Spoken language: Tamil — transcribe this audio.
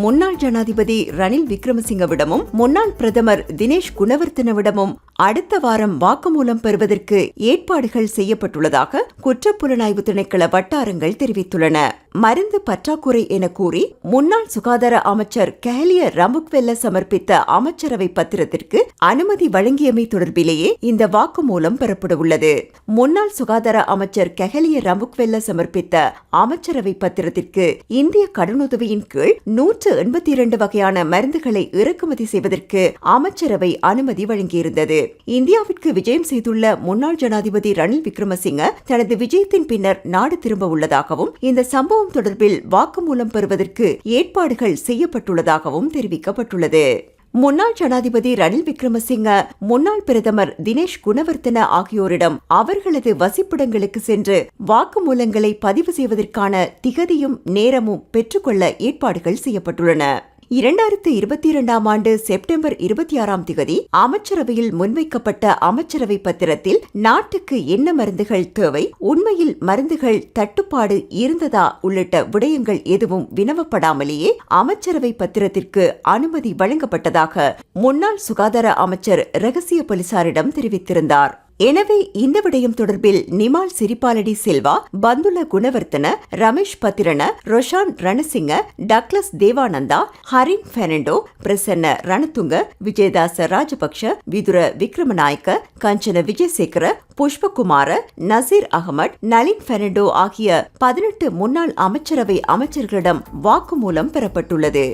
முன்னாள் ஜனாதிபதி ரணில் விக்ரமசிங்கவிடமும் முன்னாள் பிரதமர் தினேஷ் குணவர்த்தனவிடமும் அடுத்த வாரம் வாக்குமூலம் பெறுவதற்கு ஏற்பாடுகள் செய்யப்பட்டுள்ளதாக குற்றப்புலனாய்வு திணைக்கள வட்டாரங்கள் தெரிவித்துள்ளன. மருந்து பற்றாக்குறை என கூறி முன்னாள் சுகாதார அமைச்சர் கேலிய ரமுக்வெல்ல சமர்ப்பித்த அமைச்சரவை பத்திரத்திற்கு அனுமதி வழங்கியமை தொடர்பிலேயே இந்த வாக்குமூலம் பெறப்படவுள்ளது. முன்னாள் சுகாதார அமைச்சர் கெஹலிய ரமுக்வெல்ல சமர்ப்பித்த அமைச்சரவை பத்திரத்திற்கு இந்திய கடனுதவியின் கீழ் நூற்று எண்பத்தி இரண்டு வகையான மருந்துகளை இறக்குமதி செய்வதற்கு அமைச்சரவை அனுமதி வழங்கியிருந்தது. இந்தியாவிற்கு விஜயம் செய்துள்ள முன்னாள் ஜனாதிபதி ரணில் விக்ரமசிங்க தனது விஜயத்தின் பின்னர் நாடு திரும்ப உள்ளதாகவும் இந்த சம்பவம் தொடர்பில் வாக்குமூலம் பெறுவதற்கு ஏற்பாடுகள் செய்யப்பட்டுள்ளதாகவும் தெரிவிக்கப்பட்டுள்ளது. முன்னாள் ஜனாதிபதி ரணில் விக்ரமசிங்க முன்னாள் பிரதமர் தினேஷ் குணவர்த்தன ஆகியோரிடம் அவர்களது வசிப்பிடங்களுக்கு சென்று வாக்குமூலங்களை பதிவு செய்வதற்கான திகதியும் நேரமும் பெற்றுக்கொள்ள ஏற்பாடுகள் செய்யப்பட்டுள்ளன. இரண்டாயிரத்து இருபத்தி இரண்டாம் ஆண்டு செப்டம்பர் இருபத்தி ஆறாம் திகதி அமைச்சரவையில் முன்வைக்கப்பட்ட அமைச்சரவை பத்திரத்தில் நாட்டுக்கு என்ன மருந்துகள் தேவை உண்மையில் மருந்துகள் தட்டுப்பாடு இருந்ததா உள்ளிட்ட விடயங்கள் எதுவும் வினவப்படாமலேயே அமைச்சரவை பத்திரத்திற்கு அனுமதி வழங்கப்பட்டதாக முன்னாள் சுகாதார அமைச்சர் ரகசிய போலீசாரிடம் தெரிவித்திருந்தார். எனவே இந்த விடயம் தொடர்பில் நிமால் சிரிபாலடி செல்வா பந்துல குணவர்த்தன ரமேஷ் பத்திரன ரொஷான் ரணசிங்க டக்ளஸ் தேவானந்தா ஹரின் பெர்னண்டோ பிரசன்ன ரணதுங்க விஜயதாச ராஜபக்ஷ விதுர விக்ரமநாயக்க கஞ்சன விஜயசேகர புஷ்பகுமார நசீர் அகமட் நலின் பெர்னண்டோ ஆகிய பதினெட்டு முன்னாள் அமைச்சரவை அமைச்சர்களிடம் வாக்குமூலம் பெறப்பட்டுள்ளது.